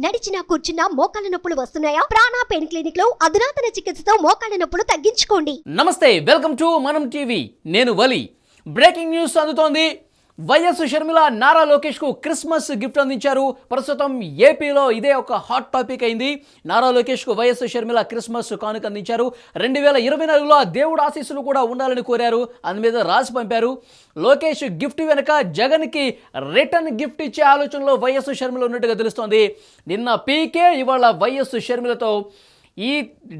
నడిచినా కూర్చున్నా మోకాళ్ళ నొప్పులు వస్తున్నాయా? ప్రాణా పెయిన్ క్లినిక్లో అధునాతన చికిత్సతో మోకాళ్ళ నొప్పులు తగ్గించుకోండి. నమస్తే వెల్కమ్ టు మనం టీవీ. నేను వలి. బ్రేకింగ్ న్యూస్ అందుతోంది. వైఎస్ షర్మిల నారా లోకేష్కు క్రిస్మస్ గిఫ్ట్ అందించారు. ప్రస్తుతం ఏపీలో ఇదే ఒక హాట్ టాపిక్ అయింది. నారా లోకేష్కు వైఎస్ షర్మిల క్రిస్మస్ కానుక అందించారు. రెండు వేల ఇరవై నాలుగులో దేవుడు ఆశీస్సులు కూడా ఉండాలని కోరారు. అందు మీద రాసి పంపారు. లోకేష్ గిఫ్ట్ వెనుక జగన్కి రిటర్న్ గిఫ్ట్ ఇచ్చే ఆలోచనలో వైఎస్ షర్మిల ఉన్నట్టుగా తెలుస్తోంది. నిన్న పీకే ఇవాళ వైఎస్ షర్మిలతో ఈ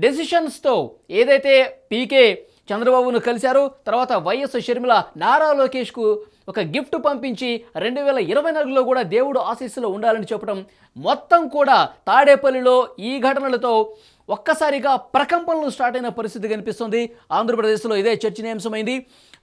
డెసిషన్స్తో ఏదైతే పీకే చంద్రబాబును కలిశారు. తర్వాత వైఎస్ షర్మిల నారా లోకేష్కు ఒక గిఫ్ట్ పంపించి రెండు వేల ఇరవై నాలుగులో కూడా దేవుడు ఆశీస్సులో ఉండాలని చెప్పడం మొత్తం కూడా తాడేపల్లిలో ఈ ఘటనలతో ఒక్కసారిగా ప్రకంపనలు స్టార్ట్ అయిన పరిస్థితి కనిపిస్తుంది. ఆంధ్రప్రదేశ్లో ఇదే చర్చనీయాంశమైంది.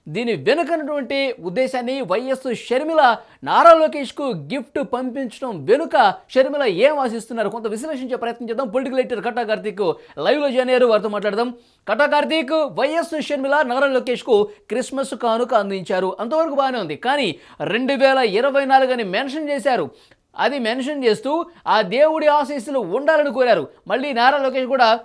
దీని వెనుకనటువంటి ఉద్దేశాన్ని వైఎస్ షర్మిల నారా లోకేష్కు గిఫ్ట్ పంపించడం వెనుక షర్మిల ఏం ఆశిస్తున్నారు? కొంత విశ్లేషించే ప్రయత్నం చేద్దాం. పొలిటికల్ ఎడిటర్ కటా కార్తీక్ లైవ్లో జాయిన్ అయ్యారు. వారితో మాట్లాడదాం. కటా కార్తీక్ వైఎస్ షర్మిల నారా లోకేష్కు క్రిస్మస్ కానుక అందించారు. అంతవరకు బాగానే ఉంది. కానీ రెండు వేల ఇరవై నాలుగు అని మెన్షన్ చేశారు. అది మెన్షన్ చేస్తూ ఆ దేవుడి ఆశీస్సులు ఉండాలని కోరారు. మళ్ళీ నారా లోకేష్ కూడా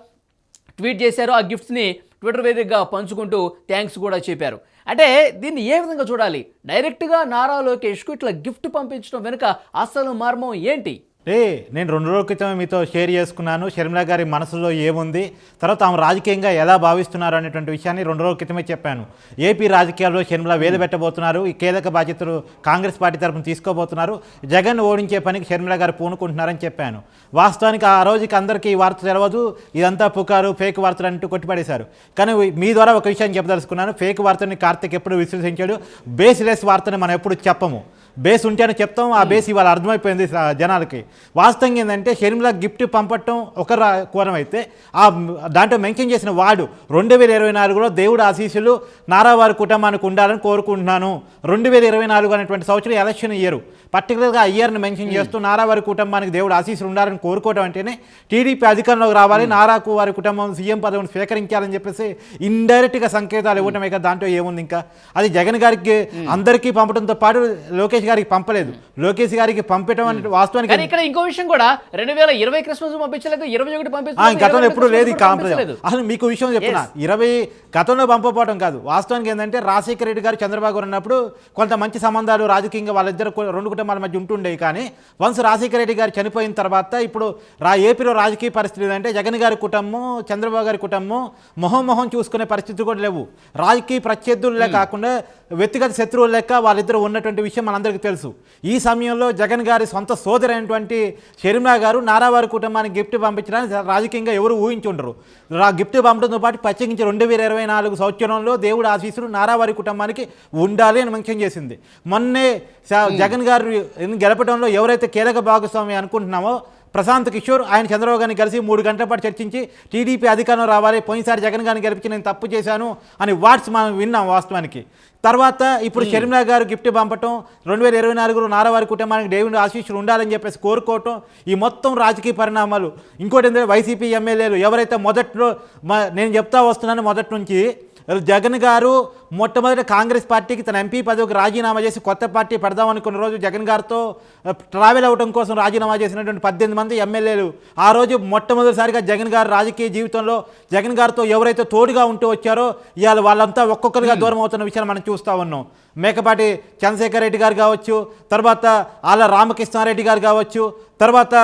ట్వీట్ చేశారు. ఆ గిఫ్ట్స్ని ట్విట్టర్ వేదికగా పంచుకుంటూ థ్యాంక్స్ కూడా చెప్పారు. అంటే దీన్ని ఏ విధంగా చూడాలి? డైరెక్ట్గా నారా లోకేష్కు ఇట్లా గిఫ్ట్ పంపించడం వెనుక అసలు మర్మం ఏంటి? రే నేను రెండు రోజుల క్రితమే మీతో షేర్ చేసుకున్నాను. షర్మిల గారి మనసులో ఏముంది? తర్వాత ఆమె రాజకీయంగా ఎలా భావిస్తున్నారు అనేటువంటి విషయాన్ని రెండు రోజుల క్రితమే చెప్పాను. ఏపీ రాజకీయాల్లో షర్మిల వేలు పెట్టబోతున్నారు. ఈ కీలక బాధ్యతలు కాంగ్రెస్ పార్టీ తరఫున తీసుకోబోతున్నారు. జగన్ ఓడించే పనికి షర్మిల గారు పూనుకుంటున్నారని చెప్పాను. వాస్తవానికి ఆ రోజుకి అందరికీ ఈ వార్త తెలవదు. ఇదంతా పుకారు ఫేక్ వార్తలు అంటూ కొట్టిపడేశారు. కానీ మీ ద్వారా ఒక విషయాన్ని చెప్పదలుచుకున్నాను. ఫేక్ వార్తని కార్తీక్ ఎప్పుడు విశ్లేషించాడు? బేస్లెస్ వార్తని మనం ఎప్పుడు చెప్పము. బేస్ ఉంటేనే చెప్తాం ఆ బేస్ ఇవాళ అర్థమైపోయింది జనాలకి. వాస్తవంగా ఏంటంటే షర్మిల గిఫ్ట్ పంపటం ఒక రా- కోణం అయితే ఆ దాంట్లో మెన్షన్ చేసిన వాడు రెండు వేల ఇరవై నాలుగులో దేవుడు ఆశీస్సులు నారావారి కుటుంబానికి ఉండాలని కోరుకుంటున్నాను. రెండు వేల ఇరవై నాలుగు అనేటువంటి సంవత్సరం ఎలక్షన్ ఇయర్. పర్టికులర్గా ఆ ఇయర్ని మెన్షన్ చేస్తూ నారావారి కుటుంబానికి దేవుడు ఆశీస్సులు ఉండాలని కోరుకోవడం అంటేనే టీడీపీ అధికారంలోకి రావాలి నారాకు వారి కుటుంబం సీఎం పదవిని స్వీకరించాలని చెప్పేసి ఇండైరెక్ట్గా సంకేతాలు ఇవ్వటమే కదా దాంట్లో ఏముంది ఇంకా? అది జగన్ గారికి అందరికీ పంపడంతో పాటు లోకేష్ గారికి పంపలేదు. లోకేష్ గారికి పంపటం అంటే వాస్తవానికి కానీ ఇక్కడ ఇంకో విషయం కూడా రెండు వేల ఇరవై క్రిస్మస్ పంపించలేదు ఇరవై ఒకటి పంపించలేదు గతంలో ఎప్పుడు లేదు ఈ కాంప్రమైజ్. అసలు మీకు విషయం చెప్తున్నా. ఇరవై గతంలో పంపకపోవడం కాదు. వాస్తవానికి ఏంటంటే రాజశేఖర రెడ్డి గారు చంద్రబాబు గారు ఉన్నప్పుడు కొంత మంచి సంబంధాలు రాజకీయంగా వాళ్ళిద్దరు రెండు కుటుంబాల మధ్య ఉంటుండేవి కానీ వన్స్ రాజశేఖర రెడ్డి గారు చనిపోయిన తర్వాత ఇప్పుడు రా ఏపీలో రాజకీయ పరిస్థితి ఏంటంటే జగన్ గారి కుటుంబం చంద్రబాబు గారి కుటుంబం మొహం మొహం చూసుకునే పరిస్థితి కూడా లేవు. రాజకీయ ప్రత్యర్థులే కాకుండా వ్యక్తిగత శత్రువుల లెక్క వాళ్ళిద్దరు ఉన్నటువంటి విషయం మనందరికీ తెలుసు. ఈ సమయంలో జగన్ గారి సొంత సోదరైనటువంటి షర్మిలా గారు నారావారి కుటుంబానికి గిఫ్ట్ పంపించడానికి రాజకీయంగా ఎవరు ఊహించుండరు. రా గిఫ్ట్ పంపడంతో పాటు ప్రత్యేకించి రెండు వేల ఇరవై నాలుగు సంవత్సరంలో దేవుడు ఆశీస్సులు నారావారి కుటుంబానికి ఉండాలి అని మెన్షన్ చేసింది. మొన్నే జగన్ గారు గెలపడంలో ఎవరైతే కీలక భాగస్వామి అనుకుంటున్నామో ప్రశాంత్ కిషోర్ ఆయన చంద్రబాబు గారిని కలిసి మూడు గంటల పాటు చర్చించి టీడీపీ అధికారంలో రావాలి పోయినసారి జగన్ గారిని గెలిపించి నేను తప్పు చేశాను అని వాట్స్ మనం విన్నాం వాస్తవానికి. తర్వాత ఇప్పుడు షర్మిలా గారు గిఫ్ట్ పంపటం రెండు వేల ఇరవై నాలుగులో నారావారి కుటుంబానికి దేవుని ఆశీస్సులు ఉండాలని చెప్పేసి కోరుకోవటం ఈ మొత్తం రాజకీయ పరిణామాలు. ఇంకోటి ఏంటంటే వైసీపీ ఎమ్మెల్యేలు ఎవరైతే మొదట్లో మ- నేను చెప్తా వస్తున్నాను మొదటి నుంచి జగన్ గారు మొట్టమొదటి కాంగ్రెస్ పార్టీకి తన ఎంపీ పదవికి రాజీనామా చేసి కొత్త పార్టీ పెడదామనుకున్న రోజు జగన్ గారితో ట్రావెల్ అవ్వడం కోసం రాజీనామా చేసినటువంటి పద్దెనిమిది మంది ఎమ్మెల్యేలు. ఆ రోజు మొట్టమొదటిసారిగా జగన్ గారు రాజకీయ జీవితంలో జగన్ గారితో ఎవరైతే తోడుగా ఉంటూ వచ్చారో ఇవాళ వాళ్ళంతా ఒక్కొక్కరిగా దూరం అవుతున్న విషయాన్ని మనం చూస్తూ ఉన్నాం. మేకపాటి చంద్రశేఖర్ రెడ్డి గారు కావచ్చు తర్వాత ఆళ్ళ రామకృష్ణారెడ్డి గారు కావచ్చు తర్వాత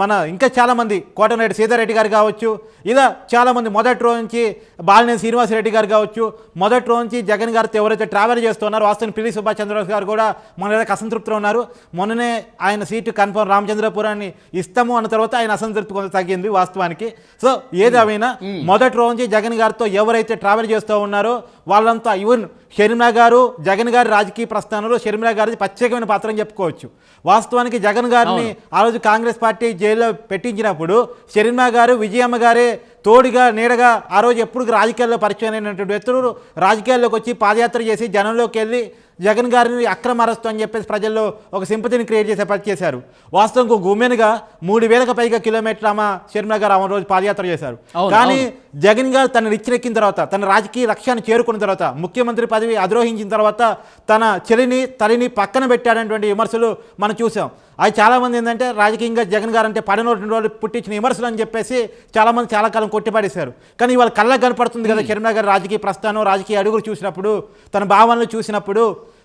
మన ఇంకా చాలామంది కోటమిరెడ్డి సీతారెడ్డి గారు కావచ్చు ఇలా చాలామంది మొదటి రోజు నుంచి బాలినేని శ్రీనివాసరెడ్డి గారు కావచ్చు మొదటి రోజు నుంచి జగన్ గారితో ఎవరైతే ట్రావెల్ చేస్తున్నారో వాస్తవం పిల్లి సుభాష్ చంద్రబాబు గారు కూడా మొన్న ఏదో అసంతృప్తిలో ఉన్నారు. మొన్ననే ఆయన సీటు కన్ఫర్మ్ రామచంద్రపురాన్ని ఇస్తాము అన్న తర్వాత ఆయన అసంతృప్తి కొంత తగ్గింది వాస్తవానికి. సో ఏదేమైనా మొదటి రోజు నుంచి జగన్ గారితో ఎవరైతే ట్రావెల్ చేస్తూ ఉన్నారో వాళ్ళంతా ఈవెన్ షర్మిలా గారు జగన్ గారి రాజకీయ ప్రస్థానంలో షర్మిలా గారిది ప్రత్యేకమైన పాత్ర అని చెప్పుకోవచ్చు. వాస్తవానికి జగన్ గారిని ఆ రోజు కాంగ్రెస్ పార్టీ జైల్లో పెట్టించినప్పుడు షర్మిలా గారు విజయమ్మ గారే తోడుగా నీడగా ఆ రోజు ఎప్పుడు రాజకీయాల్లో పరిచయం అయినటువంటి వ్యక్తులు రాజకీయాల్లోకి వచ్చి పాదయాత్ర చేసి జనంలోకి వెళ్ళి జగన్ గారిని అక్రమ అరెస్టు అని చెప్పేసి ప్రజల్లో ఒక సింపతిని క్రియేట్ చేసే పని చేశారు. వాస్తవంగా ఒక ఉమెన్గా మూడు వేలకు పైగా కిలోమీటర్ల ఆమె షర్మిల గారు ఆమె రోజు పాదయాత్ర చేశారు. కానీ జగన్ గారు తన రిచ్చిరెక్కిన తర్వాత తన రాజకీయ లక్ష్యాన్ని చేరుకున్న తర్వాత ముఖ్యమంత్రి పదవి అధిరోహించిన తర్వాత తన చెలిని తల్లిని పక్కన పెట్టాడనేటువంటి విమర్శలు మనం చూసాం. అది చాలామంది ఏంటంటే రాజకీయంగా జగన్ గారు అంటే పడిన వాళ్ళు పుట్టించిన విమర్శలు అని చెప్పేసి చాలామంది చాలా కాలం కొట్టిపడేశారు. కానీ ఇవాళ కళ్ళకు కనపడుతుంది కదా షర్మిల గారు రాజకీయ ప్రస్థానం రాజకీయ అడుగులు చూసినప్పుడు తన భావనలు చూసినప్పుడు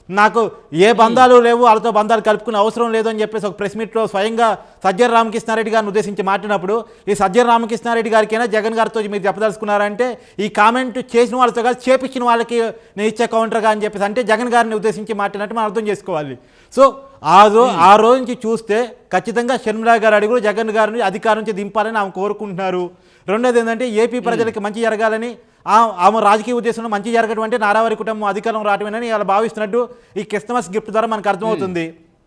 నాకు ఏ బంధాలు లేవు వాళ్ళతో బంధాలు కలుపుకునే అవసరం లేదు అని చెప్పేసి ఒక ప్రెస్ మీట్లో స్వయంగా సజ్జన రామకృష్ణారెడ్డి గారిని ఉద్దేశించి మాట్లాడినప్పుడు ఈ సజ్జన రామకృష్ణారెడ్డి గారికైనా జగన్ గారితో మీరు చెప్పదలుచుకున్నారంటే ఈ కామెంట్ చేసిన వాళ్ళతో కాదు చేపించిన వాళ్ళకి నేను ఇచ్చే కౌంటర్గా అని చెప్పేసి అంటే జగన్ గారిని ఉద్దేశించి మాట్లాడినట్టు మనం అర్థం చేసుకోవాలి. సో ఆ రో ఆ రోజు నుంచి చూస్తే ఖచ్చితంగా షర్మిలా గారు అడుగులు జగన్ గారిని అధికారం నుంచి దింపాలని ఆమె కోరుకుంటున్నారు. రెండోది ఏంటంటే ఏపీ ప్రజలకి మంచి జరగాలని ఆమె రాజకీయ ఉద్దేశంలో మంచి జరగటువంటి నారావారి కుటుంబం అధికారం రావటమేనని ఇలా భావిస్తున్నట్టు ఈ క్రిస్మస్ గిఫ్ట్ ద్వారా మనకు అర్థమవుతుంది.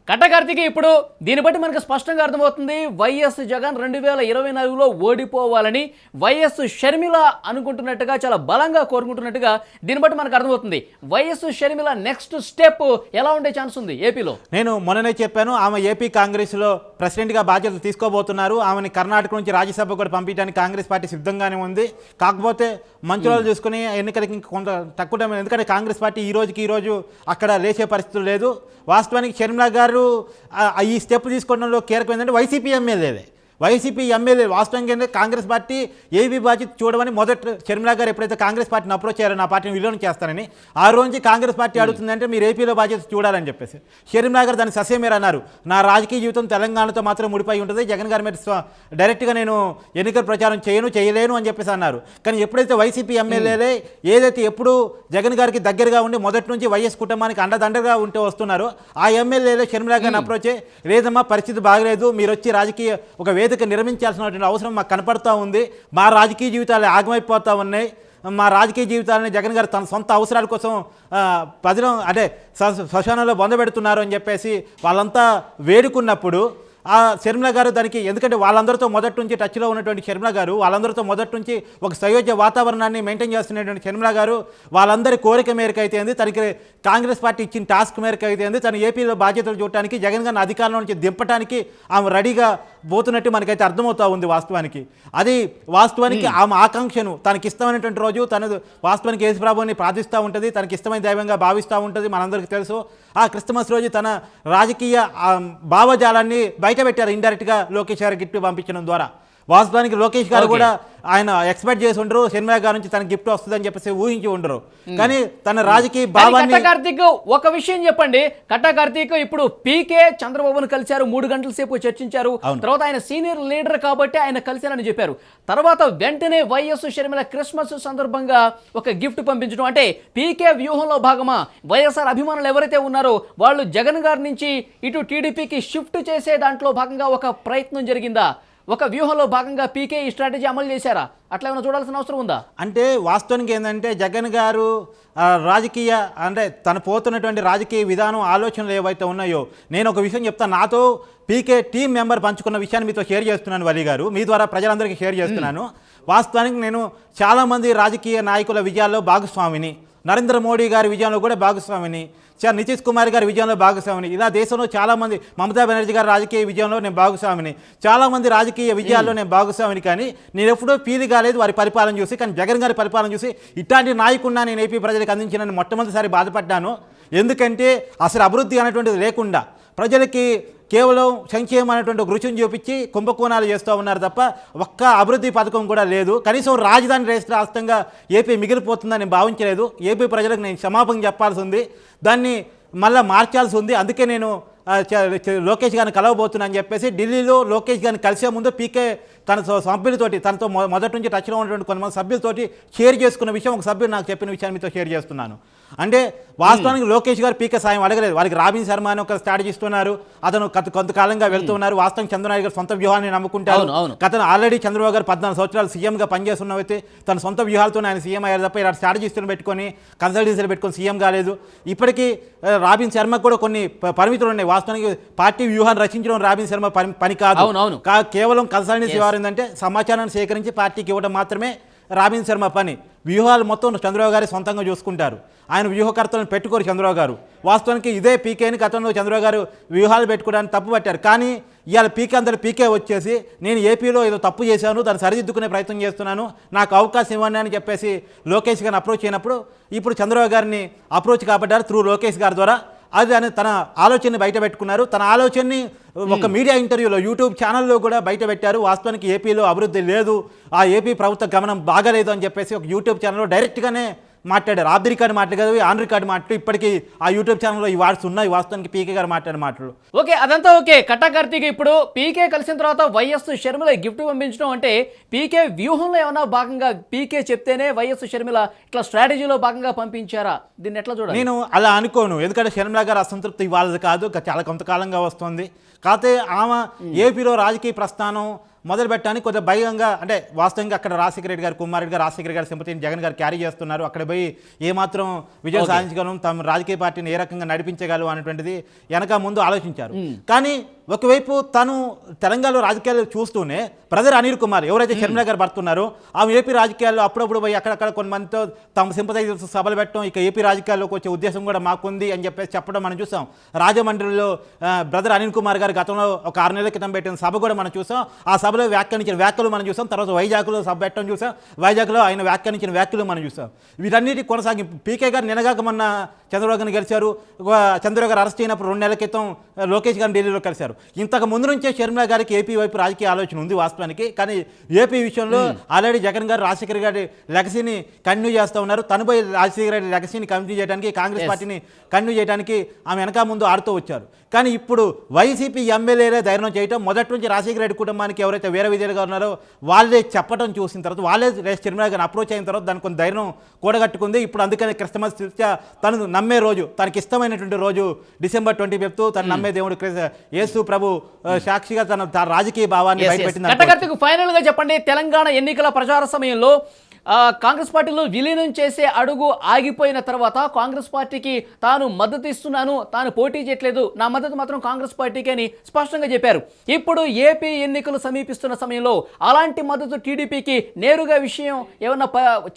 కట్టకార్తికి ఇప్పుడు దీన్ని బట్టి మనకు స్పష్టంగా అర్థమవుతుంది. వైఎస్ జగన్ రెండు వేల ఇరవై నాలుగులో ఓడిపోవాలని వైఎస్ షర్మిల అనుకుంటున్నట్టుగా చాలా బలంగా కోరుకుంటున్నట్టుగా దీన్ని బట్టి మనకు అర్థమవుతుంది. వైఎస్ షర్మిల నెక్స్ట్ స్టెప్ ఎలా ఉండే ఛాన్స్ ఉంది ఏపీలో? నేను మొన్ననే చెప్పాను ఆమె ఏపీ కాంగ్రెస్లో ప్రెసిడెంట్గా బాధ్యతలు తీసుకోబోతున్నారు. ఆమెని కర్ణాటక నుంచి రాజ్యసభ కూడా పంపించడానికి కాంగ్రెస్ పార్టీ సిద్ధంగానే ఉంది. కాకపోతే మంచి రోజులు చూసుకుని ఎన్నికలకి కొంత తక్కువ ఎందుకంటే కాంగ్రెస్ పార్టీ ఈ రోజుకి ఈ రోజు అక్కడ లేచే పరిస్థితులు లేదు. వాస్తవానికి షర్మిల గారు ఈ స్టెప్ తీసుకోవడంలో కీలకం ఏంటంటే వైసీపీ ఎమ్మెల్యేలే వైసీపీ ఎమ్మెల్యే వాస్తవంగా ఏంటంటే కాంగ్రెస్ పార్టీ ఏబీ బాధ్యత చూడమని మొదట షర్మిలా గారు ఎప్పుడైతే కాంగ్రెస్ పార్టీని అప్రోచ్ అయ్యారో నా పార్టీని విలీనం చేస్తానని ఆ రోజు కాంగ్రెస్ పార్టీ అడుగుతుందంటే మీరు ఏపీలో బాధ్యత చూడాలని చెప్పేసి. షర్మిలా గారు దాన్ని ససేమేర్ అన్నారు. నా రాజకీయ జీవితం తెలంగాణతో మాత్రం ముడిపోయి ఉంటుంది. జగన్ గారి మీద డైరెక్ట్గా నేను ఎన్నికల ప్రచారం చేయను చేయలేను అని చెప్పేసి అన్నారు. కానీ ఎప్పుడైతే వైసీపీ ఎమ్మెల్యేలే ఏదైతే ఎప్పుడు జగన్ గారికి దగ్గరగా ఉండి మొదటి నుంచి వైఎస్ కుటుంబానికి అండదండగా ఉంటూ వస్తున్నారో ఆ ఎమ్మెల్యేలే షర్మిలా గారిని అప్రోచ్ అయ్యి లేదమ్మా పరిస్థితి బాగలేదు. మీరు వచ్చి రాజకీయ ఒక వేదిక నిర్మించాల్సినటువంటి అవసరం మాకు కనపడుతూ ఉంది. మా రాజకీయ జీవితాలు ఆగమైపోతూ ఉన్నాయి. మా రాజకీయ జీవితాలని జగన్ గారు తన సొంత అవసరాల కోసం ప్రజలు అంటే శ్మ- శ్మశానంలో బొందబెడుతున్నారు అని చెప్పేసి వాళ్ళంతా వేడుకున్నప్పుడు ఆ షర్మిల గారు దానికి ఎందుకంటే వాళ్ళందరితో మొదటి నుంచి టచ్లో ఉన్నటువంటి షర్మిల గారు వాళ్ళందరితో మొదటి నుంచి ఒక సయోధ్య వాతావరణాన్ని మెయింటైన్ చేస్తున్నటువంటి షర్మిల గారు వాళ్ళందరి కోరిక మేరకు అయితే తనకి కాంగ్రెస్ పార్టీ ఇచ్చిన టాస్క్ మేరకు అయితే తను ఏపీలో బాధ్యతలు చూడటానికి జగన్ గారిని అధికారంలో నుంచి దింపడానికి ఆమె రెడీగా పోతున్నట్టు మనకైతే అర్థమవుతా ఉంది వాస్తవానికి. అది వాస్తవానికి ఆమె ఆకాంక్షను తనకి ఇష్టమైనటువంటి రోజు తన వాస్తవానికి యేసుప్రభుని ప్రార్థిస్తూ ఉంటుంది తనకి ఇష్టమైన దైవంగా భావిస్తూ ఉంటుంది మనందరికీ తెలుసు. ఆ క్రిస్మస్ రోజు తన రాజకీయ భావజాలాన్ని బయటపెట్టారు. ఇండైరెక్ట్గా లోకేష్ గారి గిఫ్ట్ పంపించడం ద్వారా. వాస్తవానికి లోకేష్ గారు. కూడా ఆయన ఎక్స్పెక్ట్ చేసి ఉండరు షర్మిల గారి నుంచి తన గిఫ్ట్ వస్తుందని చెప్పేసి ఊహించి ఉండరు. కానీ తన రాజకీయ భావాన్ని కార్తీక్ ఒక విషయం చెప్పండి. కట్ట కార్తీక్ ఇప్పుడు పీకే చంద్రబాబును కలిశారు మూడు గంటల సేపు చర్చించారు. తర్వాత ఆయన సీనియర్ లీడర్ కాబట్టి ఆయన కలిశారని చెప్పారు. తర్వాత వెంటనే వైఎస్ షర్మిల క్రిస్మస్ సందర్భంగా ఒక గిఫ్ట్ పంపించడం. అంటే పీకే వ్యూహంలో భాగమా? వైఎస్ఆర్ అభిమానులు ఎవరైతే ఉన్నారో వాళ్ళు జగన్ గారి నుంచి ఇటు టీడీపీకి షిఫ్ట్ చేసే దాంట్లో భాగంగా ఒక ప్రయత్నం జరిగిందా? ఒక వ్యూహంలో భాగంగా పీకే ఈ స్ట్రాటజీ అమలు చేశారా? అట్లా ఏమైనా చూడాల్సిన అవసరం ఉందా? అంటే వాస్తవానికి ఏంటంటే జగన్ గారు రాజకీయ అంటే తను పోతున్నటువంటి రాజకీయ విధానం ఆలోచనలు ఏవైతే ఉన్నాయో నేను ఒక విషయం చెప్తాను నాతో పీకే టీం మెంబర్ పంచుకున్న విషయాన్ని మీతో షేర్ చేస్తున్నాను వలి గారు. మీ ద్వారా ప్రజలందరికీ షేర్ చేస్తున్నాను. వాస్తవానికి నేను చాలామంది రాజకీయ నాయకుల విజయాల్లో భాగస్వామిని నరేంద్ర మోడీ గారి విజయంలో కూడా భాగస్వామిని నితీష్ కుమార్ గారి విజయంలో భాగస్వామిని. ఇలా దేశంలో చాలామంది మమతా బెనర్జీ గారి రాజకీయ విజయంలో నేను భాగస్వామిని. చాలామంది రాజకీయ విజయాల్లో నేను భాగస్వామిని కానీ నేను ఎప్పుడూ ఫీల్ కాలేదు వారి పరిపాలన చూసి కానీ జగన్ గారి పరిపాలన చూసి ఇట్లాంటి నాయకుడినా నేను ఏపీ ప్రజలకు అందించినని మొట్టమొదటిసారి బాధపడ్డాను. ఎందుకంటే అసలు అభివృద్ధి అనేటువంటిది లేకుండా ప్రజలకి కేవలం సంక్షేమం అనేటువంటి రుచిని చూపించి కుంభకోణాలు చేస్తూ ఉన్నారు తప్ప ఒక్క అభివృద్ధి పథకం కూడా లేదు. కనీసం రాజధాని రేస్ రాష్ట్రంగా ఏపీ మిగిలిపోతుందని నేను భావించలేదు. ఏపీ ప్రజలకు నేను క్షమాపణ చెప్పాల్సి ఉంది. దాన్ని మళ్ళీ మార్చాల్సి ఉంది. అందుకే నేను లోకేష్ గారిని కలవబోతున్నా అని చెప్పేసి ఢిల్లీలో లోకేష్ గారిని కలిసే ముందు పీకే తన సభ్యులతోటి తనతో మొదటి నుంచి టచ్లో ఉన్నటువంటి కొంతమంది సభ్యులతోటి షేర్ చేసుకున్న విషయం ఒక సభ్యుడు నాకు చెప్పిన విషయాన్ని మీతో షేర్ చేస్తున్నాను. అంటే వాస్తవానికి లోకేష్ గారు పీకే సాయం అడగలేదు. వారికి రాబిన్ శర్మ అని ఒక స్ట్రాటజీ ఇస్తున్నారు అతను కొంతకాలంగా వెళ్తూ ఉన్నారు. వాస్తవం చంద్రబాబు గారు సొంత వ్యూహాన్ని నమ్ముకుంటారు. గత ఆల్రెడీ చంద్రబాబు గారు పద్నాలుగు సంవత్సరాలు సీఎంగా పనిచేస్తున్నవైతే తన సొంత వ్యూహాలతో ఆయన సీఎం అయ్యారు తప్ప ఇలా స్ట్రాటజిస్టులు పెట్టుకొని కన్సల్టెన్సీలు పెట్టుకొని సీఎం కాలేదు. ఇప్పటికీ రాబిన్ శర్మ కూడా కొన్ని పరిమితులు ఉన్నాయి. వాస్తవానికి పార్టీ వ్యూహాన్ని రచించడం రాబిన్ శర్మ పని పని కాదు. అవును, అవును. కా- కేవలం కన్సల్టెన్సీ వ్యవహారం ఏంటంటే సమాచారాన్ని సేకరించి పార్టీకి ఇవ్వడం మాత్రమే రాబిన్ శర్మ పని. వ్యూహాలు మొత్తం చంద్రబాబు గారి సొంతంగా చూసుకుంటారు. ఆయన వ్యూహకర్తలను పెట్టుకోరు చంద్రబాబు గారు. వాస్తవానికి ఇదే పీకేని గతంలో చంద్రబాబు గారు వ్యూహాలు పెట్టుకోవడానికి తప్పు పట్టారు. కానీ ఇవాళ పీకే అందరు పీకే వచ్చేసి నేను ఏపీలో ఏదో తప్పు చేశాను దాన్ని సరిదిద్దుకునే ప్రయత్నం చేస్తున్నాను నాకు అవకాశం ఇవ్వండి అని చెప్పేసి లోకేష్ గారిని అప్రోచ్ అయినప్పుడు ఇప్పుడు చంద్రబాబు గారిని అప్రోచ్ కాబట్టారు త్రూ లోకేష్ గారి ద్వారా. అది అని తన ఆలోచనని బయట పెట్టుకున్నారు. తన ఆలోచనని ఒక మీడియా ఇంటర్వ్యూలో యూట్యూబ్ ఛానల్లో కూడా బయట పెట్టారు. వాస్తవానికి ఏపీలో అభివృద్ధి లేదు. ఆ ఏపీ ప్రభుత్వ గమనం బాగలేదు అని చెప్పేసి ఒక యూట్యూబ్ ఛానల్లో డైరెక్ట్గానే మాట్లాడారు. ఆఫ్ ది రికార్డ్ మాటలు కాదు ఆన్ రికార్డ్ మాటలు ఇప్పటికీ ఆ యూట్యూబ్ ఛానల్లో ఈ వార్డ్స్ ఉన్నాయి వాస్తవానికి పీకే గారు మాట్లాడిన మాటలు. ఓకే అదంతా ఓకే. కట్టా కార్తీక్ ఇప్పుడు పీకే కలిసిన తర్వాత వైఎస్ షర్మిల గిఫ్ట్ పంపించడం అంటే పీకే వ్యూహంలో ఏమైనా భాగంగా పీకే చెప్తేనే వైఎస్ షర్మిల ఇట్లా స్ట్రాటజీలో భాగంగా పంపించారా? దీన్ని ఎట్లా చూడాలి? నేను అలా అనుకోను. ఎందుకంటే షర్మిల గారు అసంతృప్తి ఇవాళది కాదు చాలా కొంతకాలంగా వస్తుంది. కాకపోతే ఆమె ఏపీలో రాజకీయ ప్రస్థానం మొదలు పెట్టడానికి కొంచెం భయంగా అంటే వాస్తవంగా అక్కడ రాజశేఖర రెడ్డి గారు కుమారెడ్డి గారు రాజశేఖర గారి సింపతిని జగన్ గారు క్యారీ చేస్తున్నారు. అక్కడ పోయి ఏమాత్రం విజయం. సాధించగలం తమ రాజకీయ పార్టీని ఏ రకంగా నడిపించగలం అనేటువంటిది వెనక ముందు ఆలోచించారు. కానీ ఒకవైపు తను తెలంగాణలో రాజకీయాలు చూస్తూనే బ్రదర్ అనిల్ కుమార్ ఎవరైతే షర్మిల గారు భర్తున్నారో ఆమె ఏపీ రాజకీయాల్లో అప్పుడప్పుడు పోయి అక్కడక్కడ కొంతమందితో తమ సింపతైజర్స్ సభలు పెట్టడం ఇక ఏపీ రాజకీయాల్లోకి వచ్చే ఉద్దేశం కూడా మాకుంది అని చెప్పేసి చెప్పడం మనం చూసాం. రాజమండ్రిలో బ్రదర్ అనిల్ కుమార్ గారు గతంలో ఒక ఆరు నెలల క్రితం పెట్టిన సభ కూడా మనం చూసాం. ఆ సభలో వ్యాఖ్యానించిన వ్యాఖ్యలు మనం చూసాం. తర్వాత వైజాగ్లో సభ పెట్టడం చూసాం. వైజాగ్లో ఆయన వ్యాఖ్యానించిన వ్యాఖ్యలు మనం చూసాం. వీటన్నిటి కొనసాగింపు పీకే గారు నినగాక మొన్న చంద్రబాబు గారిని ఒక చంద్రబాబు గారు అరెస్ట్ అయినప్పుడు రెండు నెలల క్రితం లోకేష్ గారిని ఢిల్లీలో కలిశారు. ఇంతకు ముందు నుంచే షర్మిల గారికి ఏపీ వైపు రాజకీయ ఆలోచన ఉంది వాస్తవానికి. కానీ ఏపీ విషయంలో ఆల్రెడీ జగన్ గారు రాజశేఖర్ గారి లెగసీని కంటిన్యూ చేస్తూ ఉన్నారు. తను పోయి రాజశేఖర గారి లెగసీని కంటిన్యూ చేయడానికి కాంగ్రెస్. పార్టీని కంటిన్యూ చేయడానికి ఆమె వెనక ముందు ఆడుతూ వచ్చారు. కానీ ఇప్పుడు వైసీపీ ఎమ్మెల్యేలే ధైర్యం చేయటం మొదటి నుంచి రాజశేఖర రెడ్డి కుటుంబానికి ఎవరైతే వేరే విధులుగా ఉన్నారో వాళ్ళే చెప్పడం చూసిన తర్వాత వాళ్ళే షర్మిల గారిని అప్రోచ్ అయిన తర్వాత దానికి కొంత ధైర్యం కూడగట్టుకుంది. ఇప్పుడు అందుకని క్రిస్టమస్ తను నమ్మే రోజు తనకి ఇష్టమైనటువంటి రోజు డిసెంబర్ ట్వంటీ ఫిఫ్త్ తను నమ్మే దేవుడు యేసు ప్రభు ఆ, సాక్షిగా తన తన రాజకీయ భావాన్ని బయటపెట్టింది ఫైనల్గా చెప్పండి తెలంగాణ ఎన్నికల ప్రచార సమయంలో కాంగ్రెస్ పార్టీలో విలీనం చేసే అడుగు ఆగిపోయిన తర్వాత కాంగ్రెస్ పార్టీకి తాను మద్దతు ఇస్తున్నాను తాను పోటీ చేయట్లేదు నా మద్దతు మాత్రం కాంగ్రెస్ పార్టీకి అని స్పష్టంగా చెప్పారు. ఇప్పుడు ఏపీ ఎన్నికలు సమీపిస్తున్న సమయంలో అలాంటి మద్దతు టీడీపీకి నేరుగా విషయం ఏమన్నా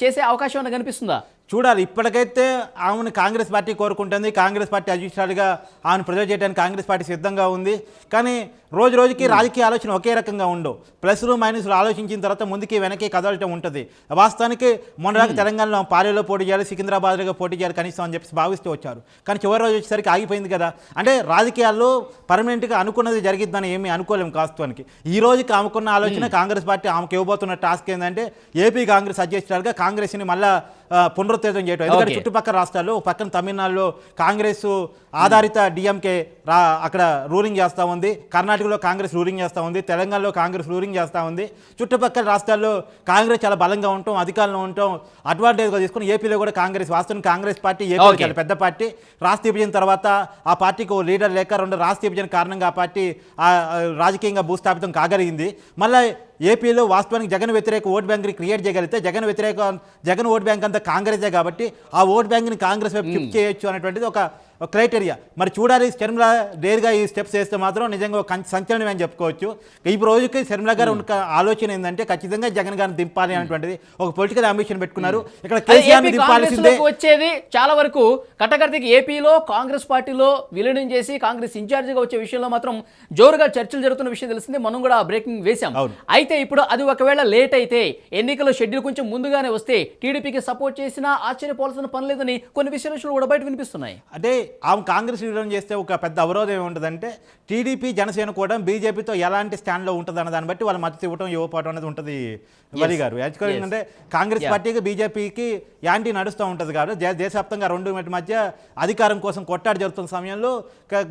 చేసే అవకాశం ఏమైనా కనిపిస్తుందా? చూడాలి. ఇప్పటికైతే ఆమెను కాంగ్రెస్ పార్టీ కోరుకుంటుంది. కాంగ్రెస్ పార్టీ అధ్యక్షురాలుగా ఆమెను ప్రజలు చేయడానికి కాంగ్రెస్ పార్టీ సిద్ధంగా ఉంది. కానీ రోజు రోజుకి రాజకీయ ఆలోచన ఒకే రకంగా ఉండవు. ప్లస్లు మైనస్లు ఆలోచించిన తర్వాత ముందుకి వెనక్కి కదలటం ఉంటుంది. వాస్తవానికి మొన్నదాకా తెలంగాణలో ఆమె పాలేలో పోటీ చేయాలి సికింద్రాబాద్లో పోటీ చేయాలి కనీసం అని చెప్పి భావిస్తూ వచ్చారు. కానీ చివరి రోజు వచ్చేసరికి ఆగిపోయింది కదా. అంటే రాజకీయాల్లో పర్మనెంట్గా అనుకున్నది జరిగిద్దని ఏమీ అనుకోలేము వాస్తవానికి. ఈ రోజుకి ఆమెకున్న ఆలోచన కాంగ్రెస్ పార్టీ ఆమెకు ఇవ్వబోతున్న టాస్క్ ఏంటంటే ఏపీ కాంగ్రెస్ అధ్యక్షురాలుగా కాంగ్రెస్ని మళ్ళా ఆ, పునరుత్తేజం చేయడం ఎందుకంటే. చుట్టుపక్కల రాష్ట్రాల్లో పక్కన తమిళనాడులో కాంగ్రెస్ ఆధారిత డిఎంకే రా అక్కడ రూలింగ్ చేస్తూ ఉంది. కర్ణాటకలో కాంగ్రెస్ రూలింగ్ చేస్తూ ఉంది. తెలంగాణలో కాంగ్రెస్ రూలింగ్ చేస్తూ ఉంది. చుట్టుపక్కల రాష్ట్రాల్లో కాంగ్రెస్ చాలా బలంగా ఉంటాం అధికారంలో ఉంటాం. అడ్వాంటేజ్గా తీసుకుని ఏపీలో కూడా కాంగ్రెస్ వాస్తవం కాంగ్రెస్ పార్టీ ఏపీలో. చాలా పెద్ద పార్టీ. రాష్ట్ర విభజన తర్వాత ఆ పార్టీకి ఓ లీడర్ లేక రెండు రాష్ట్ర విభజన కారణంగా ఆ పార్టీ రాజకీయంగా భూస్థాపితం కాగలిగింది. మళ్ళీ ఏపీలో వాస్తవానికి జగన్ వ్యతిరేక ఓట్ బ్యాంక్ని క్రియేట్ చేయగలిగితే జగన్ వ్యతిరేక జగన్ ఓట్ బ్యాంక్ అంతా కాంగ్రెసే కాబట్టి ఆ ఓట్ బ్యాంక్ని కాంగ్రెస్ వైపు షిఫ్ట్ చేయొచ్చు అనేటువంటిది ఒక క్రైటీరియా. మరి చూడాలి శర్మిల డేర్గా ఈ స్టెప్స్ వేస్తే మాత్రం నిజంగా సంచలనం అని చెప్పుకోవచ్చు. ఈ రోజుకి శర్మిల గారు ఉన్న ఆలోచన ఏంటంటే ఖచ్చితంగా జగన్ గారిని దింపాలి అనేటువంటిది. ఒక పొలిటికల్ అంబిషన్ పెట్టుకున్నారు. ఇక్కడ అదే కేసీఆర్ దింపాల్సిందే వచ్చేది చాలా వరకు కట్టకర్తికి ఏపీలో కాంగ్రెస్ పార్టీలో విలీనం చేసి కాంగ్రెస్ ఇన్ఛార్జిగా వచ్చే విషయంలో మాత్రం జోరుగా చర్చలు జరుగుతున్న విషయం తెలిసింది. మనం కూడా బ్రేకింగ్ వేశాం. అయితే ఇప్పుడు అది ఒకవేళ లేట్ అయితే ఎన్నికల షెడ్యూల్ కొంచెం ముందుగానే వస్తే టీడీపీకి సపోర్ట్ చేసినా ఆశ్చర్యపోవాల్సిన పని లేదని కొన్ని విశ్లేషణలు కూడా బయట వినిపిస్తున్నాయి. అంటే ఆమె కాంగ్రెస్ విలీనం చేస్తే ఒక పెద్ద అవరోధం ఏముంటుందంటే టీడీపీ జనసేన కూడా బీజేపీతో ఎలాంటి స్టాండ్లో ఉంటుంది అన్న దాన్ని బట్టి వాళ్ళ మద్దతు ఇవ్వడం ఇవ్వకపోవడం అనేది ఉంటుంది వలి గారు. యాక్చువల్గా ఏంటంటే కాంగ్రెస్. పార్టీకి బీజేపీకి యాంటీ నడుస్తూ ఉంటుంది కాబట్టి దేశవ్యాప్తంగా రెండు మధ్య అధికారం కోసం కొట్టాడు జరుగుతున్న సమయంలో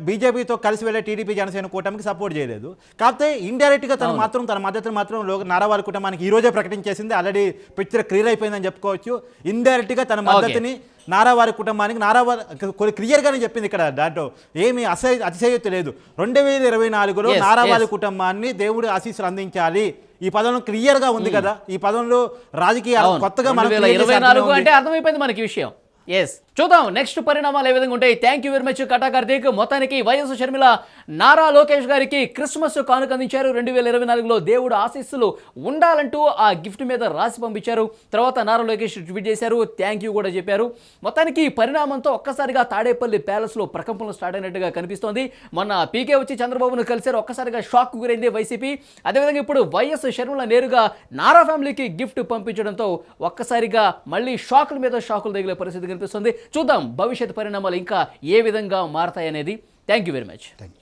బీజేపీతో కలిసి వెళ్ళే టీడీపీ జనసేన కూటమికి సపోర్ట్ చేయలేదు. కాకపోతే ఇండైరెక్ట్గా తను మాత్రం తన మద్దతును మాత్రం లో నారావారి కుటుంబానికి ఈ రోజే ప్రకటించేసింది. ఆల్రెడీ పిక్చర్ క్లియర్ అయిపోయిందని చెప్పుకోవచ్చు. ఇండైరెక్ట్గా తన మద్దతుని నారావారి కుటుంబానికి నారావారి కొన్ని క్లియర్గానే చెప్పింది ఇక్కడ దాంట్లో ఏమి అసహ్య అతిశయోక్తి లేదు. రెండు వేల ఇరవై నాలుగులో నారావారి. కుటుంబాన్ని దేవుడి ఆశీస్సులు అందించాలి. ఈ పదంలో క్లియర్గా ఉంది కదా ఈ పదంలో రాజకీయ అవును. కొత్తగా మనం 2024 అంటే అర్థమైపోయింది మనకి విషయం. ఎస్ చూద్దాం. నెక్స్ట్ పరిణామాలు ఏ విధంగా ఉంటాయి? Thank you very much Kata Karthik మొత్తానికి వైఎస్ షర్మిల నారా లోకేష్ గారికి క్రిస్మస్ కానుక అందించారు. రెండు వేల ఇరవై నాలుగులో దేవుడు ఆశీస్సులు ఉండాలంటూ ఆ గిఫ్ట్ మీద రాసి పంపించారు. తర్వాత నారా లోకేష్ ట్వీట్ చేశారు. థ్యాంక్ యూ కూడా చెప్పారు. మొత్తానికి ఈ పరిణామంతో ఒక్కసారిగా తాడేపల్లి ప్యాలెస్లో ప్రకంపనలు స్టార్ట్ అయినట్టుగా కనిపిస్తోంది. మొన్న పీకే వచ్చి చంద్రబాబును కలిశారు. ఒక్కసారిగా షాక్ గురైంది వైసీపీ. అదేవిధంగా ఇప్పుడు వైఎస్ షర్మిల నేరుగా నారా ఫ్యామిలీకి గిఫ్ట్ పంపించడంతో ఒక్కసారిగా మళ్ళీ షాకుల మీద షాకులు తగిలే పరిస్థితి కనిపిస్తుంది. చూద్దాం. భవిష్యత్ పరిణామాలు ఇంకా ఏ విధంగా మారతాయనేది. Thank you very much thank you